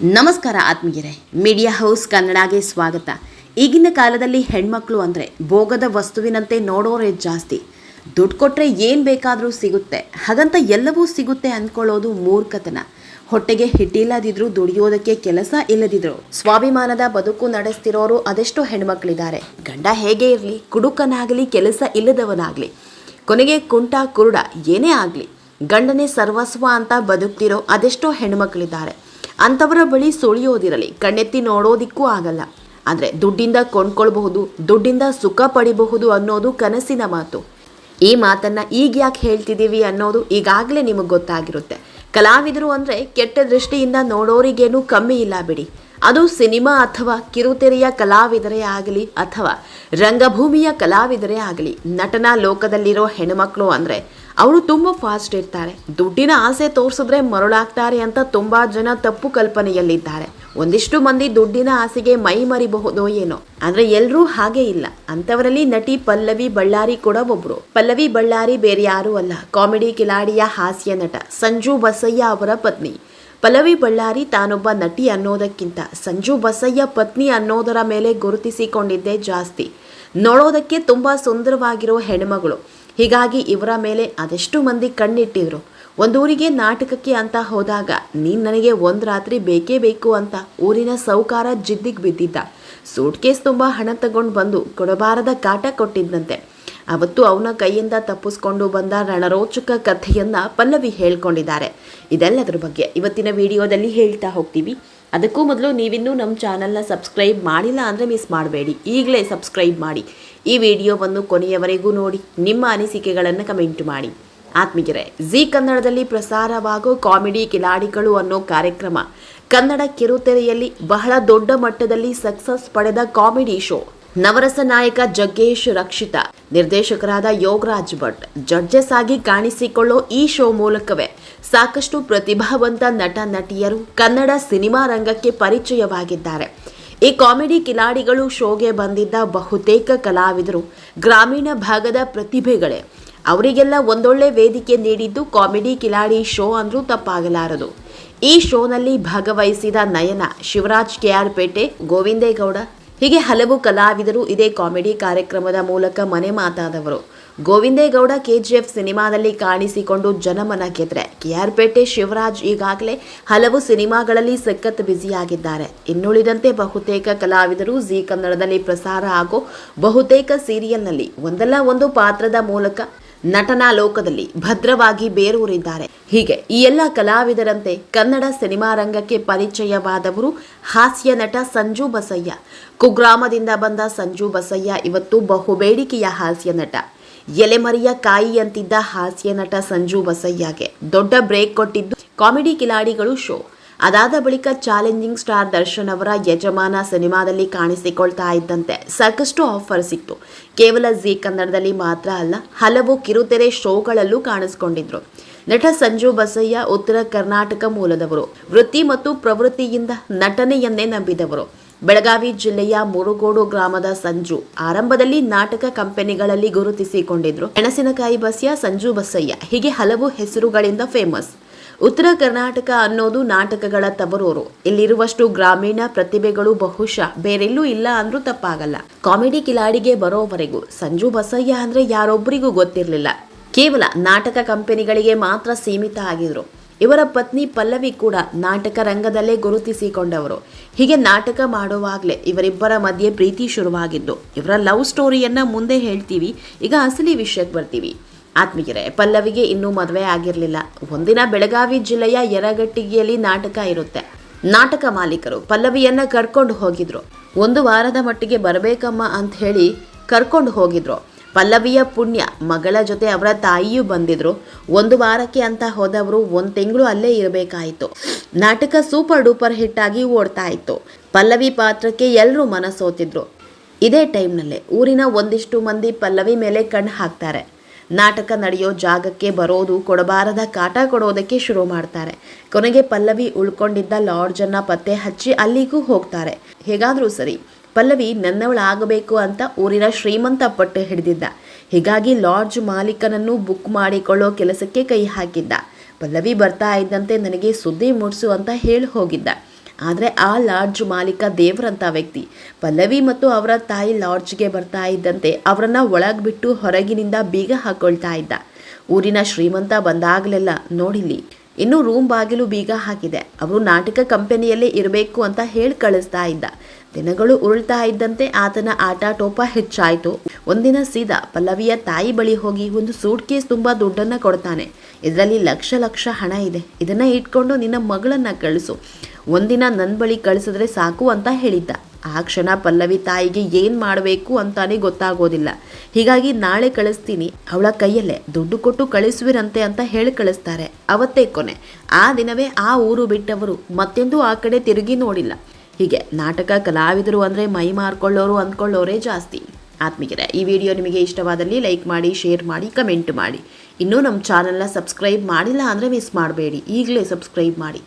ನಮಸ್ಕಾರ ಆತ್ಮೀಯರೇ, media house ಕನ್ನಡಗೆ ಸ್ವಾಗತ. ಈಗಿನ ಕಾಲದಲ್ಲಿ ಹೆಣ್ಮಕ್ಳು ಅಂದರೆ ಭೋಗದ ವಸ್ತುವಿನಂತೆ ನೋಡೋರೇ ಜಾಸ್ತಿ. ದುಡ್ಡು ಕೊಟ್ಟರೆ ಏನು ಬೇಕಾದರೂ ಸಿಗುತ್ತೆ. ಹಾಗಂತ ಎಲ್ಲವೂ ಸಿಗುತ್ತೆ ಅಂದ್ಕೊಳ್ಳೋದು ಮೂರ್ಖತನ. ಹೊಟ್ಟೆಗೆ ಹಿಟ್ಟಿಲ್ಲದಿದ್ರು ದುಡಿಯೋದಕ್ಕೆ ಕೆಲಸ ಇಲ್ಲದಿದ್ರು ಸ್ವಾಭಿಮಾನದ ಬದುಕು ನಡೆಸ್ತಿರೋರು ಅದೆಷ್ಟೋ ಹೆಣ್ಮಕ್ಳಿದ್ದಾರೆ. ಗಂಡ ಹೇಗೆ ಇರಲಿ, ಕುಡುಕನಾಗಲಿ, ಕೆಲಸ ಇಲ್ಲದವನಾಗಲಿ, ಕೊನೆಗೆ ಕುಂಟ ಕುರುಡ ಏನೇ ಆಗಲಿ, ಗಂಡನೇ ಸರ್ವಸ್ವ ಅಂತ ಬದುಕ್ತಿರೋ ಅದೆಷ್ಟೋ ಹೆಣ್ಮಕ್ಳಿದ್ದಾರೆ. ಅಂಥವರ ಬಳಿ ಸುಳಿಯೋದಿರಲಿ, ಕಣ್ಣೆತ್ತಿ ನೋಡೋದಿಕ್ಕೂ ಆಗಲ್ಲ. ಅಂದರೆ ದುಡ್ಡಿಂದ ಕೊಂಡ್ಕೊಳ್ಬಹುದು, ದುಡ್ಡಿಂದ ಸುಖ ಪಡಿಬಹುದು ಅನ್ನೋದು ಕನಸಿನ ಮಾತು. ಈ ಮಾತನ್ನ ಈಗ ಯಾಕೆ ಹೇಳ್ತಿದ್ದೀವಿ ಅನ್ನೋದು ಈಗಾಗಲೇ ನಿಮಗೆ ಗೊತ್ತಾಗಿರುತ್ತೆ. ಕಲಾವಿದರು ಅಂದರೆ ಕೆಟ್ಟ ದೃಷ್ಟಿಯಿಂದ ನೋಡೋರಿಗೇನು ಕಮ್ಮಿ ಇಲ್ಲ ಬಿಡಿ. ಅದು ಸಿನಿಮಾ ಅಥವಾ ಕಿರುತೆರೆಯ ಕಲಾವಿದರೇ ಆಗಲಿ ಅಥವಾ ರಂಗಭೂಮಿಯ ಕಲಾವಿದರೇ ಆಗಲಿ, ನಟನಾ ಲೋಕದಲ್ಲಿರೋ ಹೆಣ್ಮಕ್ಳು ಅಂದರೆ ಅವರು ತುಂಬ ಫಾಸ್ಟ್ ಇರ್ತಾರೆ. ದುಡ್ಡಿನ ಆಸೆ ತೋರಿಸಿದ್ರೆ ಮರಳಾಗ್ತಾರೆ ಅಂತ ತುಂಬ ಜನ ತಪ್ಪು ಕಲ್ಪನೆಯಲ್ಲಿದ್ದಾರೆ. ಒಂದಿಷ್ಟು ಮಂದಿ ದುಡ್ಡಿನ ಆಸೆಗೆ ಮೈ ಮರಿಬಹುದೋ ಏನೋ. ಆದರೆ ಎಲ್ಲರೂ ಹಾಗೆ ಇಲ್ಲ. ಅಂತವರಲ್ಲಿ ನಟಿ ಪಲ್ಲವಿ ಬಳ್ಳಾರಿ ಕೂಡ ಒಬ್ರು. ಪಲ್ಲವಿ ಬಳ್ಳಾರಿ ಬೇರೆ ಯಾರೂ ಅಲ್ಲ. ಕಾಮಿಡಿ ಕಿಲಾಡಿಯ ಹಾಸ್ಯ ನಟ ಸಂಜು ಬಸಯ್ಯ ಅವರ ಪತ್ನಿ. ಪಲ್ಲವಿ ಬಳ್ಳಾರಿ ತಾನೊಬ್ಬ ನಟಿ ಅನ್ನೋದಕ್ಕಿಂತ ಸಂಜು ಬಸಯ್ಯ ಪತ್ನಿ ಅನ್ನೋದರ ಮೇಲೆ ಗುರುತಿಸಿಕೊಂಡಿದ್ದೇ ಜಾಸ್ತಿ. ನೋಡೋದಕ್ಕೆ ತುಂಬ ಸುಂದರವಾಗಿರೋ ಹೆಣ್ಮಗಳು. ಹೀಗಾಗಿ ಇವರ ಮೇಲೆ ಅದೆಷ್ಟು ಮಂದಿ ಕಣ್ಣಿಟ್ಟಿದ್ರು. ಒಂದೂರಿಗೆ ನಾಟಕಕ್ಕೆ ಅಂತ ಹೋದಾಗ, ನೀನು ನನಗೆ ಒಂದು ರಾತ್ರಿ ಬೇಕೇ ಬೇಕು ಅಂತ ಊರಿನ ಸೌಕಾರ ಜಿದ್ದಿಗೆ ಬಿದ್ದಿದ್ದ. ಸೂಟ್ ಕೇಸ್ ತುಂಬ ಹಣ ತಗೊಂಡು ಬಂದು ಕೊಡಬಾರದ ಕಾಟ ಕೊಟ್ಟಿದ್ದಂತೆ ಅವತ್ತು ಅವನ ಕೈಯಿಂದ ತಪ್ಪಿಸ್ಕೊಂಡು ಬಂದ ರಣರೋಚಕ ಕಥೆಯನ್ನು ಪಲ್ಲವಿ ಹೇಳ್ಕೊಂಡಿದ್ದಾರೆ. ಇದೆಲ್ಲದರ ಬಗ್ಗೆ ಇವತ್ತಿನ ವಿಡಿಯೋದಲ್ಲಿ ಹೇಳ್ತಾ ಹೋಗ್ತೀವಿ. ಅದಕ್ಕೂ ಮೊದಲು ನೀವಿನ್ನೂ ನಮ್ಮ ಚಾನಲ್ನ ಸಬ್ಸ್ಕ್ರೈಬ್ ಮಾಡಿಲ್ಲ ಅಂದರೆ ಮಿಸ್ ಮಾಡಬೇಡಿ. ಈಗಲೇ ಸಬ್ಸ್ಕ್ರೈಬ್ ಮಾಡಿ. ಈ ವಿಡಿಯೋವನ್ನು ಕೊನೆಯವರೆಗೂ ನೋಡಿ. ನಿಮ್ಮ ಅನಿಸಿಕೆಗಳನ್ನು ಕಮೆಂಟ್ ಮಾಡಿ. ಆತ್ಮೀಯರೇ, ಜೀ ಕನ್ನಡದಲ್ಲಿ ಪ್ರಸಾರವಾಗೋ ಕಾಮಿಡಿ ಕಿಲಾಡಿಗಳು ಅನ್ನೋ ಕಾರ್ಯಕ್ರಮ ಕನ್ನಡ ಕಿರುತೆರೆಯಲ್ಲಿ ಬಹಳ ದೊಡ್ಡ ಮಟ್ಟದಲ್ಲಿ ಸಕ್ಸಸ್ ಪಡೆದ ಕಾಮಿಡಿ ಶೋ ನವರಸ ನಾಯಕ ಜಗ್ಗೇಶ್ ರಕ್ಷಿತಾ, ನಿರ್ದೇಶಕರಾದ ಯೋಗರಾಜ್ ಭಟ್. ಜಡ್ಜಸ್ ಆಗಿ ಕಾಣಿಸಿಕೊಳ್ಳೋ ಈ ಶೋ ಮೂಲಕವೇ ಸಾಕಷ್ಟು ಪ್ರತಿಭಾವಂತ ನಟ ನಟಿಯರು ಕನ್ನಡ ಸಿನಿಮಾ ರಂಗಕ್ಕೆ ಪರಿಚಯವಾಗಿದ್ದಾರೆ. ಈ ಕಾಮಿಡಿ ಕಿಲಾಡಿಗಳು ಶೋಗೆ ಬಂದಿದ್ದ ಬಹುತೇಕ ಕಲಾವಿದರು ಗ್ರಾಮೀಣ ಭಾಗದ ಪ್ರತಿಭೆಗಳೇ. ಅವರಿಗೆಲ್ಲ ಒಂದೊಳ್ಳೆ ವೇದಿಕೆ ನೀಡಿದ್ದು ಕಾಮಿಡಿ ಕಿಲಾಡಿ ಶೋ ಅಂದ್ರೂ ತಪ್ಪಾಗಲಾರದು. ಈ ಶೋನಲ್ಲಿ ಭಾಗವಹಿಸಿದ ನಯನ ಶಿವರಾಜ್ ಕೆಆರ್ ಪೇಟೆ, ಗೋವಿಂದೇಗೌಡ ಹೀಗೆ ಹಲವು ಕಲಾವಿದರು ಇದೇ ಕಾಮಿಡಿ ಕಾರ್ಯಕ್ರಮದ ಮೂಲಕ ಮನೆ ಮಾತಾದವರು. ಗೋವಿಂದೇಗೌಡ ಕೆಜಿಎಫ್ ಸಿನಿಮಾದಲ್ಲಿ ಕಾಣಿಸಿಕೊಂಡು ಜನಮನ ಗೆದ್ರೆ. ಪೇಟೆ ಶಿವರಾಜ್ ಈಗಾಗಲೇ ಹಲವು ಸಿನಿಮಾಗಳಲ್ಲಿ ಸಖತ್ ಬ್ಯುಸಿಯಾಗಿದ್ದಾರೆ. ಇನ್ನುಳಿದಂತೆ ಬಹುತೇಕ ಕಲಾವಿದರು ಜೀ ಕನ್ನಡದಲ್ಲಿ ಪ್ರಸಾರ ಹಾಗೂ ಬಹುತೇಕ ಸೀರಿಯಲ್ನಲ್ಲಿ ಒಂದಲ್ಲ ಒಂದು ಪಾತ್ರದ ಮೂಲಕ ನಟನಾ ಲೋಕದಲ್ಲಿ ಭದ್ರವಾಗಿ ಬೇರೂರಿದ್ದಾರೆ. ಹೀಗೆ ಈ ಎಲ್ಲ ಕಲಾವಿದರಂತೆ ಕನ್ನಡ ಸಿನಿಮಾ ರಂಗಕ್ಕೆ ಪರಿಚಯವಾದವರು ಹಾಸ್ಯ ನಟ ಸಂಜು ಬಸಯ್ಯ. ಕುಗ್ರಾಮದಿಂದ ಬಂದ ಸಂಜು ಬಸಯ್ಯ ಇವತ್ತು ಬಹುಬೇಡಿಕೆಯ ಹಾಸ್ಯ ನಟ. ಎಲೆಮರಿಯ ಕಾಯಿಯಂತಿದ್ದ ಹಾಸ್ಯ ನಟ ಸಂಜು ಬಸಯ್ಯಗೆ ದೊಡ್ಡ ಬ್ರೇಕ್ ಕೊಟ್ಟಿದ್ದು ಕಾಮಿಡಿ ಕಿಲಾಡಿಗಳು ಶೋ. ಅದಾದ ಬಳಿಕ ಚಾಲೆಂಜಿಂಗ್ ಸ್ಟಾರ್ ದರ್ಶನ್ ಅವರ ಯಜಮಾನ ಸಿನಿಮಾದಲ್ಲಿ ಕಾಣಿಸಿಕೊಳ್ತಾ ಇದ್ದಂತೆ ಸಾಕಷ್ಟು ಆಫರ್ ಸಿಕ್ತು. ಕೇವಲ ಜೀ ಕನ್ನಡದಲ್ಲಿ ಮಾತ್ರ ಅಲ್ಲ, ಹಲವು ಕಿರುತೆರೆ ಶೋಗಳಲ್ಲೂ ಕಾಣಿಸಿಕೊಂಡಿದ್ರು. ನಟ ಸಂಜು ಬಸಯ್ಯ ಉತ್ತರ ಕರ್ನಾಟಕ ಮೂಲದವರು, ವೃತ್ತಿ ಮತ್ತು ಪ್ರವೃತ್ತಿಯಿಂದ ನಟನೆಯನ್ನೇ ನಂಬಿದವರು. ಬೆಳಗಾವಿ ಜಿಲ್ಲೆಯ ಮುರುಗೋಡು ಗ್ರಾಮದ ಸಂಜು ಆರಂಭದಲ್ಲಿ ನಾಟಕ ಕಂಪನಿಗಳಲ್ಲಿ ಗುರುತಿಸಿಕೊಂಡಿದ್ರು. ಮೆಣಸಿನಕಾಯಿ ಬಸ್ಯ ಸಂಜು ಬಸಯ್ಯ, ಹೀಗೆ ಹಲವು ಹೆಸರುಗಳಿಂದ ಫೇಮಸ್ ಉತ್ತರ ಕರ್ನಾಟಕ ಅನ್ನೋದು ನಾಟಕಗಳ ತವರೂರು. ಇಲ್ಲಿರುವಷ್ಟು ಗ್ರಾಮೀಣ ಪ್ರತಿಭೆಗಳು ಬಹುಶಃ ಬೇರೆಲ್ಲೂ ಇಲ್ಲ ಅಂದ್ರೂ ತಪ್ಪಾಗಲ್ಲ. ಕಾಮಿಡಿ ಕಿಲಾಡಿಗೆ ಬರೋವರೆಗೂ ಸಂಜು ಬಸಯ್ಯ ಅಂದ್ರೆ ಯಾರೊಬ್ಬರಿಗೂ ಗೊತ್ತಿರಲಿಲ್ಲ. ಕೇವಲ ನಾಟಕ ಕಂಪನಿಗಳಿಗೆ ಮಾತ್ರ ಸೀಮಿತ ಆಗಿದ್ರು. ಇವರ ಪತ್ನಿ ಪಲ್ಲವಿ ಕೂಡ ನಾಟಕ ರಂಗದಲ್ಲೇ ಗುರುತಿಸಿಕೊಂಡವರು. ಹೀಗೆ ನಾಟಕ ಮಾಡುವಾಗಲೇ ಇವರಿಬ್ಬರ ಮಧ್ಯೆ ಪ್ರೀತಿ ಶುರುವಾಗಿದ್ದು. ಇವರ ಲವ್ ಸ್ಟೋರಿಯನ್ನ ಮುಂದೆ ಹೇಳ್ತೀವಿ, ಈಗ ಅಸಲಿ ವಿಷಯಕ್ಕೆ ಬರ್ತೀವಿ. ಆತ್ಮೀಯರೇ, ಪಲ್ಲವಿಗೆ ಇನ್ನೂ ಮದುವೆ ಆಗಿರಲಿಲ್ಲ. ಒಂದಿನ ಬೆಳಗಾವಿ ಜಿಲ್ಲೆಯ ಯರಗಟ್ಟಿಗೆಯಲ್ಲಿ ನಾಟಕ ಇರುತ್ತೆ. ನಾಟಕ ಮಾಲೀಕರು ಪಲ್ಲವಿಯನ್ನ ಕರ್ಕೊಂಡು ಹೋಗಿದ್ರು. ಒಂದು ವಾರದ ಮಟ್ಟಿಗೆ ಬರಬೇಕಮ್ಮ ಅಂತ ಹೇಳಿ ಕರ್ಕೊಂಡು ಹೋಗಿದ್ರು. ಪಲ್ಲವಿಯ ಪುಣ್ಯ, ಮಗಳ ಜೊತೆ ಅವರ ತಾಯಿಯೂ ಬಂದಿದ್ರು. ಒಂದು ವಾರಕ್ಕೆ ಅಂತ ಹೋದವರು ಒಂದು ತಿಂಗಳು ಅಲ್ಲೇ ಇರಬೇಕಾಯಿತು. ನಾಟಕ ಸೂಪರ್ ಡೂಪರ್ ಹಿಟ್ ಆಗಿ ಓಡ್ತಾ ಇತ್ತು. ಪಲ್ಲವಿ ಪಾತ್ರಕ್ಕೆ ಎಲ್ಲರೂ ಮನಸೋತಿದ್ರು. ಇದೇ ಟೈಮ್ನಲ್ಲೇ ಊರಿನ ಒಂದಿಷ್ಟು ಮಂದಿ ಪಲ್ಲವಿ ಮೇಲೆ ಕಣ್ಣು ಹಾಕ್ತಾರೆ. ನಾಟಕ ನಡೆಯೋ ಜಾಗಕ್ಕೆ ಬರೋದು, ಕೊಡಬಾರದ ಕಾಟ ಕೊಡೋದಕ್ಕೆ ಶುರು ಮಾಡ್ತಾರೆ. ಕೊನೆಗೆ ಪಲ್ಲವಿ ಉಳ್ಕೊಂಡಿದ್ದ ಲಾಡ್ಜನ್ನ ಪತ್ತೆ ಹಚ್ಚಿ ಅಲ್ಲಿಗೂ ಹೋಗ್ತಾರೆ. ಹೇಗಾದರೂ ಸರಿ, ಪಲ್ಲವಿ ನನ್ನವಳಾಗಬೇಕು ಅಂತ ಊರಿನ ಶ್ರೀಮಂತ ಪಟ್ಟು ಹಿಡಿದಿದ್ದ. ಹೀಗಾಗಿ ಲಾಡ್ಜ್ ಮಾಲೀಕನನ್ನು ಬುಕ್ ಮಾಡಿಕೊಳ್ಳೋ ಕೆಲಸಕ್ಕೆ ಕೈ ಹಾಕಿದ್ದ. ಪಲ್ಲವಿ ಬರ್ತಾ ಇದ್ದಂತೆ ನನಗೆ ಸುದ್ದಿ ಮೂಡಿಸು ಅಂತ ಹೇಳಿ ಹೋಗಿದ್ದ. ಆದರೆ ಆ ಲಾಡ್ಜ್ ಮಾಲೀಕ ದೇವರಂಥ ವ್ಯಕ್ತಿ. ಪಲ್ಲವಿ ಮತ್ತು ಅವರ ತಾಯಿ ಲಾಡ್ಜ್ಗೆ ಬರ್ತಾ ಇದ್ದಂತೆ ಅವರನ್ನು ಒಳಗೆ ಬಿಟ್ಟು ಹೊರಗಿನಿಂದ ಬೀಗ ಹಾಕೊಳ್ತಾ ಇದ್ದ. ಊರಿನ ಶ್ರೀಮಂತ ಬಂದಾಗಲೆಲ್ಲ ನೋಡಿಲಿ ಇನ್ನು ರೂಮ್ ಬಾಗಿಲು ಬೀಗ ಹಾಕಿದೆ. ಅವರು ನಾಟಕ ಕಂಪನಿಯಲ್ಲೇ ಇರಬೇಕು ಅಂತ ಹೇಳಿ ಕಳಿಸ್ತಾ ಇದ್ದ. ದಿನಗಳು ಉರುಳ್ತಾ ಇದ್ದಂತೆ ಆತನ ಆಟ ಟೋಪ ಹೆಚ್ಚಾಯಿತು. ಒಂದಿನ ಸೀದಾ ಪಲ್ಲವಿಯ ತಾಯಿ ಬಳಿ ಹೋಗಿ ಒಂದು ಸೂಟ್ ಕೇಸ್ ತುಂಬ ದುಡ್ಡನ್ನು ಕೊಡ್ತಾನೆ. ಇದರಲ್ಲಿ ಲಕ್ಷ ಲಕ್ಷ ಹಣ ಇದೆ. ಇದನ್ನ ಇಟ್ಕೊಂಡು ನಿನ್ನ ಮಗಳನ್ನ ಕಳಿಸು. ಒಂದಿನ ನನ್ನ ಬಳಿ ಕಳಿಸಿದ್ರೆ ಸಾಕು ಅಂತ ಹೇಳಿದ್ದ. ಆ ಕ್ಷಣ ಪಲ್ಲವಿ ತಾಯಿಗೆ ಏನು ಮಾಡಬೇಕು ಅಂತಾನೆ ಗೊತ್ತಾಗೋದಿಲ್ಲ. ಹೀಗಾಗಿ ನಾಳೆ ಕಳಿಸ್ತೀನಿ. ಅವಳ ಕೈಯಲ್ಲೇ ದುಡ್ಡು ಕೊಟ್ಟು ಕಳಿಸುವಿರಂತೆ ಅಂತ ಹೇಳಿ ಕಳಿಸ್ತಾರೆ. ಅವತ್ತೇ ಕೊನೆ. ಆ ದಿನವೇ ಆ ಊರು ಬಿಟ್ಟವರು ಮತ್ತೆಂದೂ ಆ ಕಡೆ ತಿರುಗಿ ನೋಡಿಲ್ಲ. ಹೀಗೆ ನಾಟಕ ಕಲಾವಿದರು ಅಂದರೆ ಮೈ ಮಾರ್ಕೊಳ್ಳೋರು ಅಂದ್ಕೊಳ್ಳೋರೇ ಜಾಸ್ತಿ. ಆತ್ಮೀಯರೇ, ಈ ವಿಡಿಯೋ ನಿಮಗೆ ಇಷ್ಟವಾದಲ್ಲಿ ಲೈಕ್ ಮಾಡಿ, ಶೇರ್ ಮಾಡಿ, ಕಮೆಂಟ್ ಮಾಡಿ. ಇನ್ನೂ ನಮ್ಮ ಚಾನಲ್ನ ಸಬ್ಸ್ಕ್ರೈಬ್ ಮಾಡಿಲ್ಲ ಅಂದರೆ ಮಿಸ್ ಮಾಡಬೇಡಿ. ಈಗಲೇ ಸಬ್ಸ್ಕ್ರೈಬ್ ಮಾಡಿ.